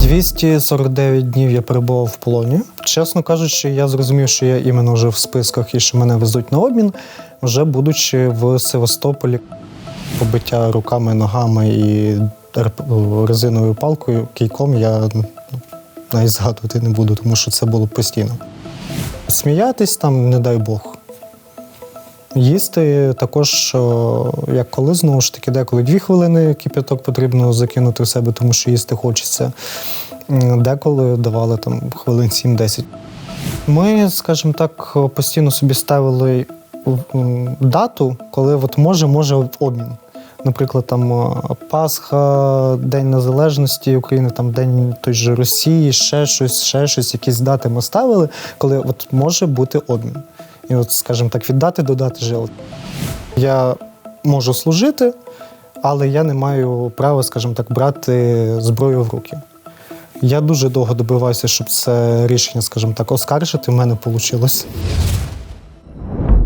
249 днів я перебував в полоні. Чесно кажучи, я зрозумів, що я іменно вже в списках і що мене везуть на обмін, вже будучи в Севастополі. Побиття руками, ногами і резиновою палкою, кійком я ну, навіть згадувати не буду, тому що це було постійно. Сміятись там, не дай Бог. Їсти також, як коли знову ж таки, деколи дві хвилини кип'яток потрібно закинути в себе, тому що їсти хочеться. Деколи давали там хвилин 7-10. Ми, скажімо так, постійно собі ставили дату, коли от може, може обмін. Наприклад, там е, Пасха, День Незалежності України, там День той же Росії, ще щось, ще щось, якісь дати ми ставили, коли от може бути обмін. І от, скажімо так, від дати до дати жили. Я можу служити, але я не маю права, скажімо так, брати зброю в руки. Я дуже довго добивався, щоб це рішення, скажімо так, оскаржити. В мене вийшло.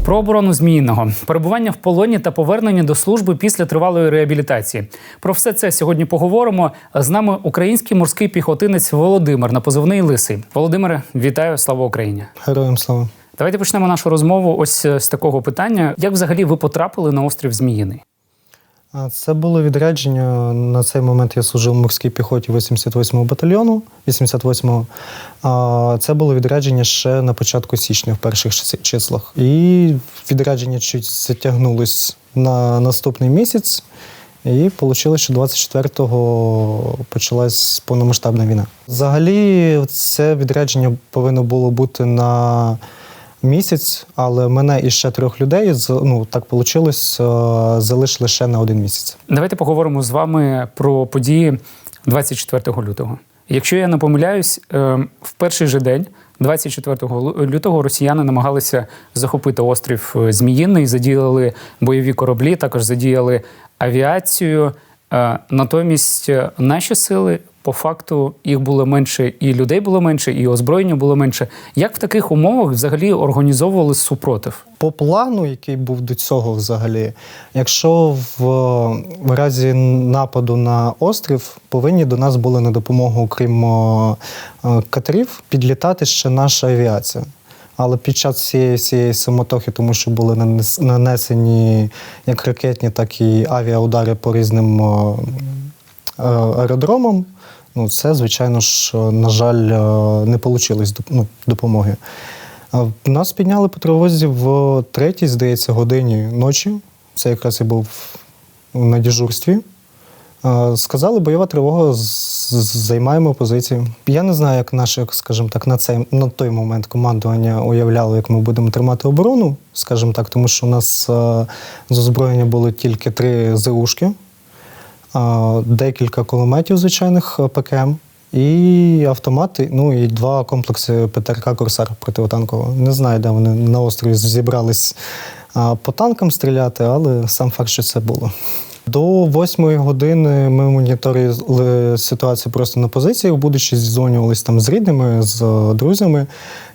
Про оборону Зміїного, перебування в полоні та повернення до служби після тривалої реабілітації. Про все це сьогодні поговоримо. З нами український морський піхотинець Володимир на позивний Лисий. Володимире, вітаю! Слава Україні! Героям слава. Давайте почнемо нашу розмову ось е, з такого питання: як взагалі ви потрапили на острів Зміїний? Це було відрядження. На цей момент я служив в морській піхоті 88-го батальйону. 88-го. А Це було відрядження ще на початку січня, в перших числах. І відрядження чуть затягнулось на наступний місяць. І вийшло, що 24-го почалась повномасштабна війна. Взагалі, це відрядження повинно було бути на місяць, але мене і ще трьох людей ну так вийшло, залишили ще на один місяць. Давайте поговоримо з вами про події 24 лютого. Якщо я не помиляюсь, е, в перший же день, 24 лю- лютого, росіяни намагалися захопити острів е, Зміїний, задіяли бойові кораблі, також задіяли авіацію. Е, Натомість е, наші сили. По факту їх було менше, і людей було менше, і озброєння було менше. Як в таких умовах взагалі організовували супротив? По плану, який був до цього взагалі, якщо в, в разі нападу на острів повинні до нас були на допомогу, крім е, е, катерів, підлітати ще наша авіація. Але під час цієї, цієї самотохи, тому що були нанесені як ракетні, так і авіаудари по різним е, аеродромам, ну це, звичайно ж, е, на жаль, е, не вийшло ну, допомоги. Нас підняли по тривозі в третій, здається, годині ночі. Це якраз я був на дежурстві. Е, Сказали, бойова тривога, займаємо позиції. Я не знаю, як наше, скажімо так, на цей на той момент командування уявляло, як ми будемо тримати оборону, скажімо так, тому що у нас з озброєння було тільки три ЗУшки, декілька кулеметів звичайних е, ПКМ. І автомати, ну і два комплекси ПТРК Корсар противотанкового. Не знаю, де вони на острові зібрались по танкам стріляти, але сам факт, що це було. До восьмої години ми моніторили ситуацію просто на позиціях, будучи зізвонювалися там з рідними, з е, друзями,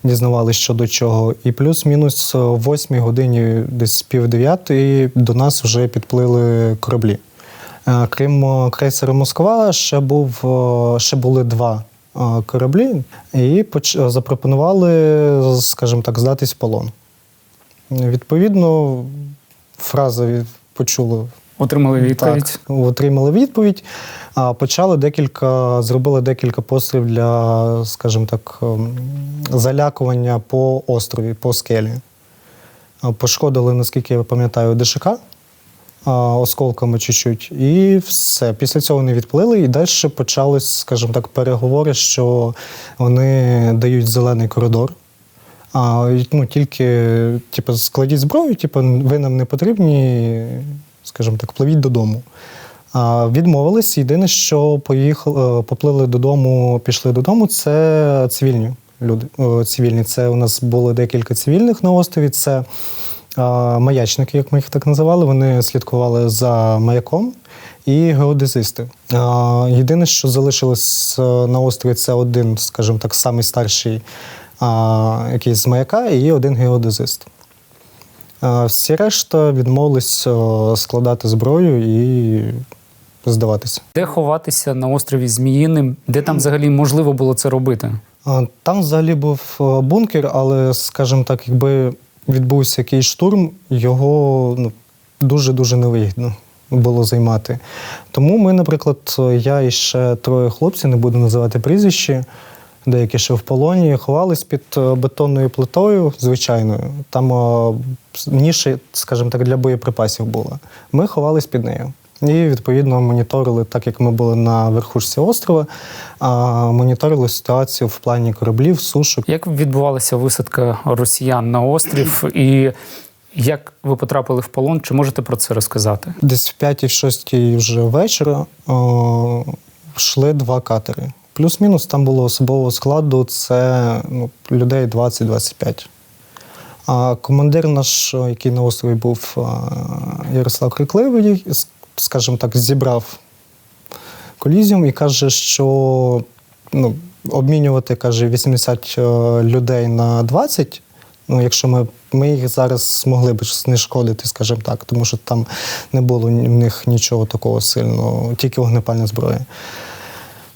дізнавалися, що до чого. І плюс-мінус о восьмій годині, десь пів дев'ятої, до нас вже підплили кораблі. Е, Крім е, крейсера Москва, ще був е, ще були два кораблі, і запропонували, скажімо так, здатись в полон. Відповідно, фраза почули Отримали відповідь. так, отримали відповідь. А почали декілька, зробили декілька пострілів для, скажімо так, ем, залякування по острові, по скелі. Пошкодили, наскільки я пам'ятаю, ДШК осколками чуть-чуть. І все. Після цього вони відплили, і далі почались, скажімо так, переговори, що вони дають зелений коридор. А, ну, тільки типу, складіть зброю, типу, ви нам не потрібні, скажімо так, пливіть додому. А, відмовились. Єдине, що поїхали, поплили додому, пішли додому, це цивільні люди. Цивільні. Це у нас було декілька цивільних на острові. Це маячники, як ми їх так називали. Вони слідкували за маяком і геодезисти. Єдине, що залишилось е, на острові, це один, скажімо так, самий старший якийсь з маяка і один геодезист. Всі решта відмовились складати зброю і здаватися. Де ховатися на острові Зміїним? Де там взагалі можливо було це робити? Там взагалі був е, бункер, але, скажімо так, якби відбувся якийсь штурм, його ну, дуже-дуже невигідно було займати. Тому ми, наприклад, я і ще троє хлопців, не буду називати прізвищі, деякі ще в полоні, ховались під е, бетонною плитою звичайною. Там е, ніша, скажімо так, для боєприпасів була. Ми ховались під нею. І відповідно моніторили, так як ми були на верхушці острова, моніторили ситуацію в плані кораблів, сушок. Як відбувалася висадка росіян на острів, і як ви потрапили в полон? Чи можете про це розказати? Десь в 5-6 вже вечора о, йшли два катери. Плюс-мінус там було особового складу це ну, людей 20-25. А командир наш, який на острові був Ярослав Крикливий, скажімо так, зібрав колізіум і каже, що ну, обмінювати каже, 80 е, людей на 20. Ну, якщо ми, ми їх зараз змогли б знешкодити, скажімо так, тому що там не було в них нічого такого сильного, тільки вогнепальна зброя.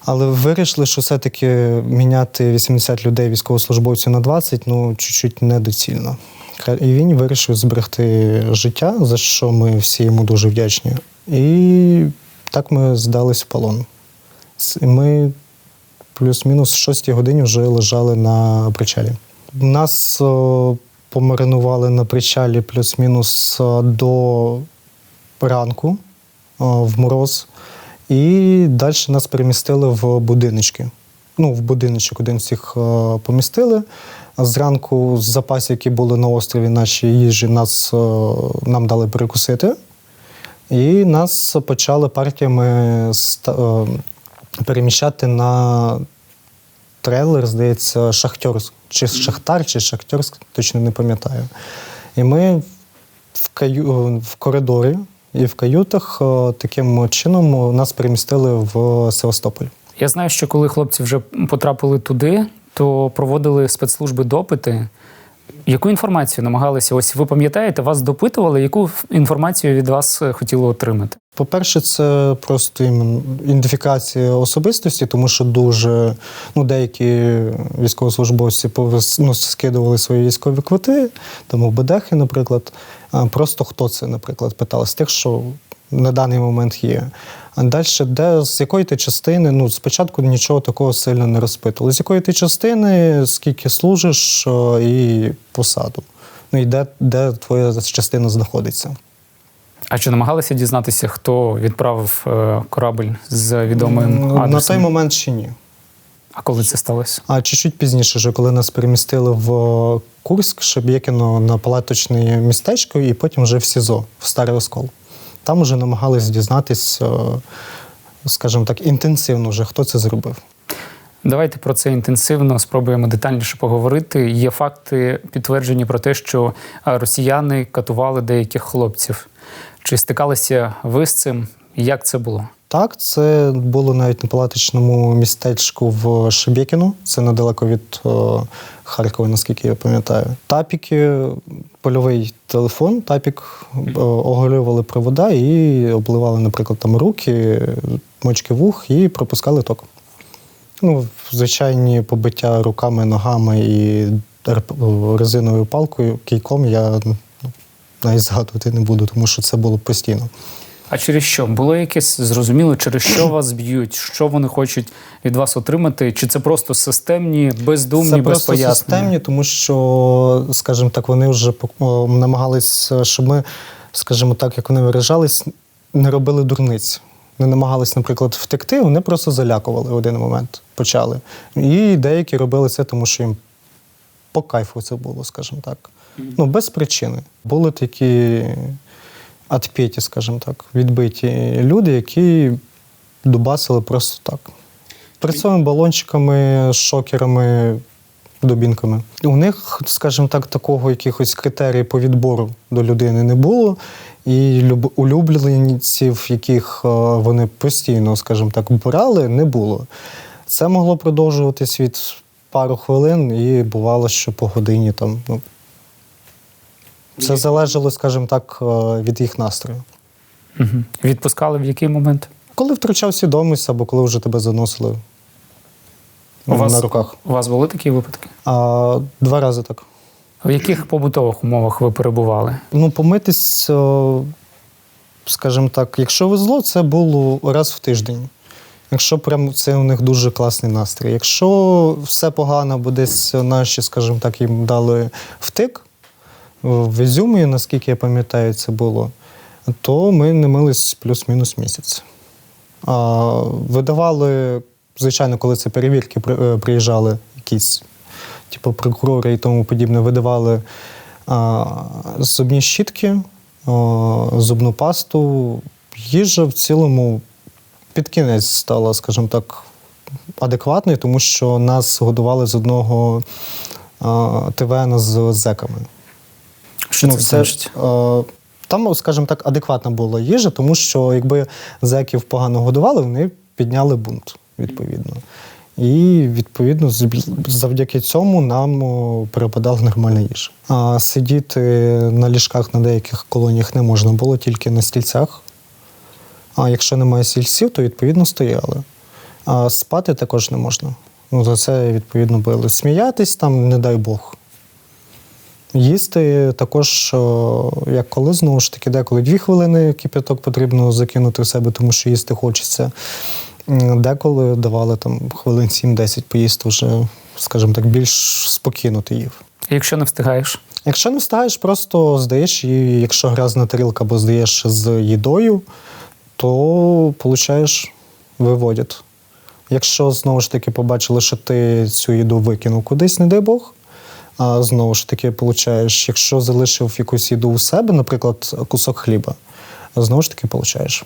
Але вирішили, що все-таки міняти 80 людей військовослужбовців на 20 ну, чуть-чуть недоцільно. І він вирішив зберегти життя, за що ми всі йому дуже вдячні. І так ми здались в полон. Ми плюс-мінус в 6 годині вже лежали на причалі. Нас помаринували на причалі плюс-мінус до ранку в мороз. І далі нас перемістили в будиночки. Ну, в будиночок один всіх помістили. Зранку з які були на острові наші їжі, нас, нам дали перекусити. І нас почали партіями е, переміщати на трейлер, здається, Шахтьорськ. Чи Шахтар, чи Шахтьорськ, точно не пам'ятаю. І ми в, каю... в коридорі і в каютах е, таким чином нас перемістили в Севастополь. Я знаю, що коли хлопці вже потрапили туди, то проводили спецслужби допити. Яку інформацію намагалися? Ось ви пам'ятаєте, вас допитували, яку інформацію від вас е, хотіли отримати? По-перше, це просто ідентифікація особистості, тому що дуже ну, деякі військовослужбовці ну, скидували свої військові квити, там у Бедехи, наприклад. Просто хто це, наприклад, питали з тих, що на даний момент є. А далі, де з якої ти частини? Ну, спочатку нічого такого сильно не розпитували. З якої ти частини, скільки служиш і посаду. Ну і де, де твоя частина знаходиться. А чи намагалися дізнатися, хто відправив е, корабль з відомим адресом? На той момент ще ні. А коли це сталося? А чуть-чуть пізніше, вже коли нас перемістили в Курськ, Шебєкіно на палаточне містечко, і потім вже в СІЗО, в Старий Оскол. Там вже намагались дізнатись, е, скажімо так, інтенсивно вже, хто це зробив. Давайте про це інтенсивно спробуємо детальніше поговорити. Є факти підтверджені про те, що е, росіяни катували деяких хлопців. Чи стикалися ви з цим? Як це було? Так, це було навіть на палаточному містечку в Шебєкіно, це недалеко від е, Харкова, наскільки я пам'ятаю. Тапіки, польовий телефон, тапік е, оголювали провода і обливали, наприклад, там руки, мочки вух і пропускали ток. Ну, звичайні побиття руками, ногами і резиновою палкою, кійком я ну, навіть згадувати не буду, тому що це було постійно. А через що? Було якесь зрозуміло, через що вас б'ють, що вони хочуть від вас отримати? Чи це просто системні, бездумні, Це просто системні, тому що, скажімо так, вони вже намагались, щоб ми, скажімо так, як вони виражались, не робили дурниць. Не намагались, наприклад, втекти, вони просто залякували в один момент, почали. І деякі робили це, тому що їм по кайфу це було, скажімо так. Ну, без причини. Були такі атпеті, скажімо так, відбиті люди, які дубасили просто так. Працюємо балончиками, шокерами, дубінками. У них, скажімо так, такого якихось критерій по відбору до людини не було. І улюбленців, яких е, вони постійно, скажімо так, обирали, не було. Це могло продовжуватись від пару хвилин, і бувало, що по годині там. Ну, це залежало, скажімо так, е, від їх настрою. Угу. Відпускали в який момент? Коли втрачав свідомість або коли вже тебе заносили У вас, на руках. у вас були такі випадки? А, два рази так. В яких побутових умовах ви перебували? Ну, помитись, скажімо так, якщо везло, це було раз в тиждень. Якщо прям це у них дуже класний настрій. Якщо все погано, бо десь наші, скажімо так, їм дали втик в Ізюмі, наскільки я пам'ятаю, це було, то ми не мились плюс-мінус місяць. А, видавали, звичайно, коли це перевірки е, приїжджали якісь, типу прокурори і тому подібне, видавали а, зубні щітки, а, зубну пасту. Їжа в цілому під кінець стала, скажімо так, адекватною, тому що нас годували з одного ТВН з зеками. Що Ну, це значить? е, Там, скажімо так, адекватна була їжа, тому що якби зеків погано годували, вони підняли бунт, відповідно. І відповідно завдяки цьому нам перепадала нормальна їжа. А сидіти на ліжках на деяких колоніях не можна було, тільки на стільцях. А якщо немає стільців, то відповідно стояли. А спати також не можна. Ну, за це відповідно били. Сміятись там, не дай Бог. Їсти також, як коли знову ж таки, деколи дві хвилини кип'яток потрібно закинути в себе, тому що їсти хочеться. Деколи давали там хвилин 7-10 поїсти вже, скажімо так, більш спокійно ти їв. Якщо не встигаєш, Якщо не встаєш, просто здаєш її, якщо грязна тарілка, або здаєш з їдою, то получаєш, виводять. Якщо знову ж таки побачили, що ти цю їду викинув кудись, не дай Бог. А знову ж таки, получаєш, якщо залишив якусь їду у себе, наприклад, кусок хліба, знову ж таки получаєш.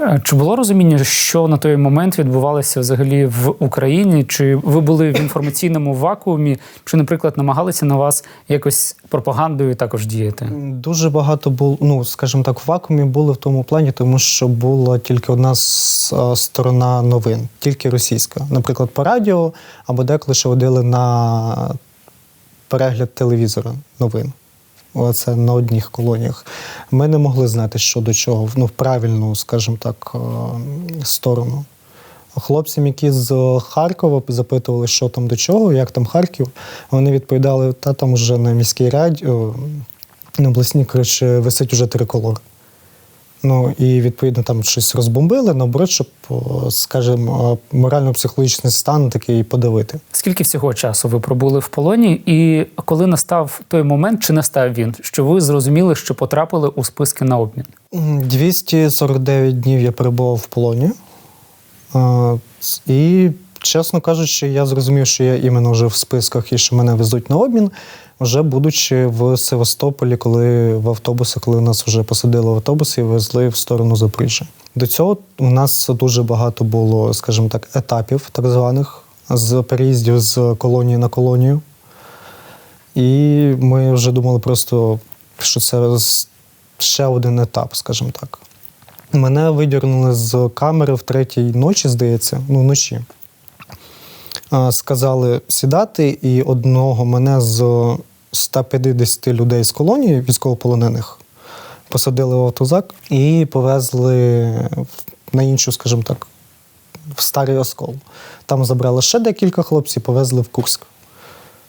Е, Чи було розуміння, що на той момент відбувалося взагалі в Україні? Чи ви були в інформаційному вакуумі, чи, наприклад, намагалися на вас якось пропагандою також діяти? Дуже багато було, ну скажімо так, в вакуумі були в тому плані, тому що була тільки одна с- сторона новин, тільки російська. Наприклад, по радіо або деколи ще водили на перегляд телевізора новин. Оце на одних колоніях. Ми не могли знати, що до чого, ну, в правильну, скажімо так, е, сторону. Хлопцям, які з Харкова запитували, що там до чого, як там Харків, вони відповідали, та там вже на міській раді, на обласній, коротше, висить уже триколор. Ну і відповідно там щось розбомбили, наоборот, щоб, скажімо, морально-психологічний стан такий подавити. Скільки всього часу ви пробули в полоні? І коли настав той момент, чи настав він, що ви зрозуміли, що потрапили у списки на обмін? М, 249 днів я перебував в полоні. І, чесно кажучи, я зрозумів, що я іменно вже в списках і що мене везуть на обмін, вже будучи в Севастополі, коли в автобуси, коли нас вже посадили в автобуси і везли в сторону Запоріжжя. До цього у нас дуже багато було, скажімо так, етапів так званих з переїздів з колонії на колонію. І ми вже думали просто, що це ще один етап, скажімо так. Мене видірнули з камери в третій ночі, здається, ну вночі. Сказали сідати, і одного мене з 150 людей з колонії військовополонених посадили в автозак і повезли на іншу, скажімо так, в старий оскол. Там забрали ще декілька хлопців, повезли в Курськ.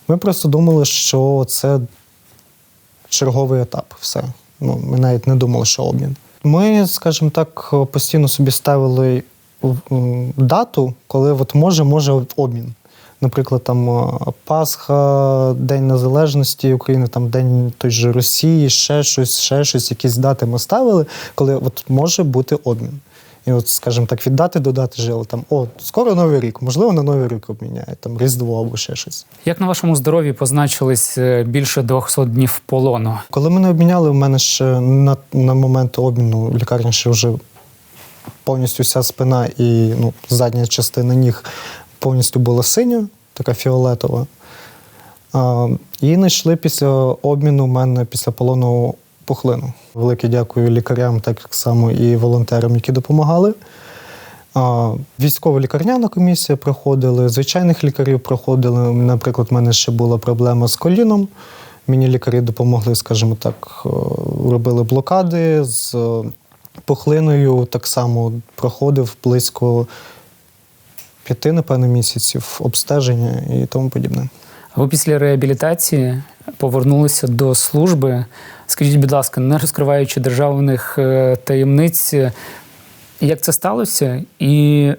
Ми просто думали, що це черговий етап. Все. Ну, ми навіть не думали, що обмін. Ми, скажімо так, постійно собі ставили дату, коли от може, може обмін. Наприклад, там Пасха, День Незалежності України, там День той же Росії, ще щось, ще щось, якісь дати ми ставили, коли от може бути обмін. І от, скажімо так, від дати до дати жили там, о, скоро Новий рік, можливо, на Новий рік обміняють, там Різдво або ще щось. Як на вашому здоров'ї позначились е, більше 200 днів полону? Коли мене обміняли, у мене ще на, на момент обміну в лікарні ще вже повністю вся спина і ну, задня частина ніг повністю була синя, така фіолетова. І знайшли після обміну в мене після полону пухлину. Велике дякую лікарям, так само і волонтерам, які допомагали. Військова лікарняна комісія проходили, звичайних лікарів проходили. Наприклад, в мене ще була проблема з коліном. Мені лікарі допомогли, скажімо так, е, робили блокади, з, Пухлиною так само проходив близько п'яти, напевно, місяців обстеження і тому подібне. Ви після реабілітації повернулися до служби. Скажіть, будь ласка, не розкриваючи державних е, таємниць, як це сталося, і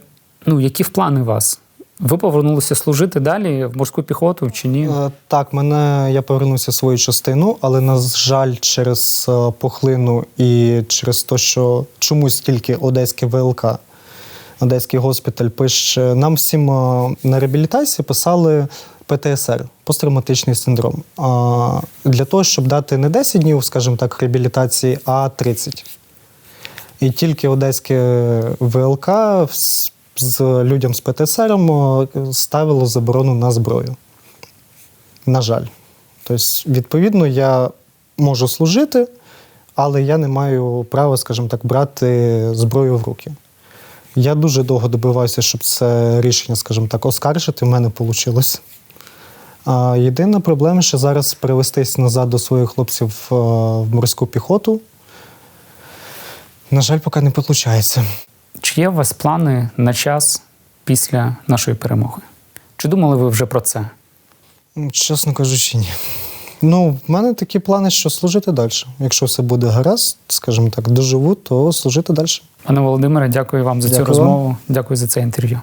ну, які в плани вас? Ви повернулися служити далі в морську піхоту чи ні? Е, Так, мене я повернувся в свою частину, але на жаль, через е, пухлину і через те, що чомусь тільки Одеське ВЛК, Одеський госпіталь пише, нам всім е, на реабілітації писали ПТСР, посттравматичний синдром. Для того, щоб дати не 10 днів, скажімо так, реабілітації, а 30. І тільки Одеське ВЛК з- людям з ПТСР е, ставило заборону на зброю. На жаль. Тобто, відповідно, я можу служити, але я не маю права, скажімо так, брати зброю в руки. Я дуже довго добивався, щоб це рішення, скажімо так, оскаржити. В мене вийшло. Єдина проблема, що зараз перевестись назад до своїх хлопців е, в морську піхоту. На жаль, поки не виходить. Чи є у вас плани на час після нашої перемоги? Чи думали ви вже про це? Чесно кажучи, ні. Ну, в мене такі плани, що служити далі. Якщо все буде гаразд, скажімо так, доживу, то служити далі. Пане Володимире, дякую вам за цю розмову. вам. Дякую за це інтерв'ю.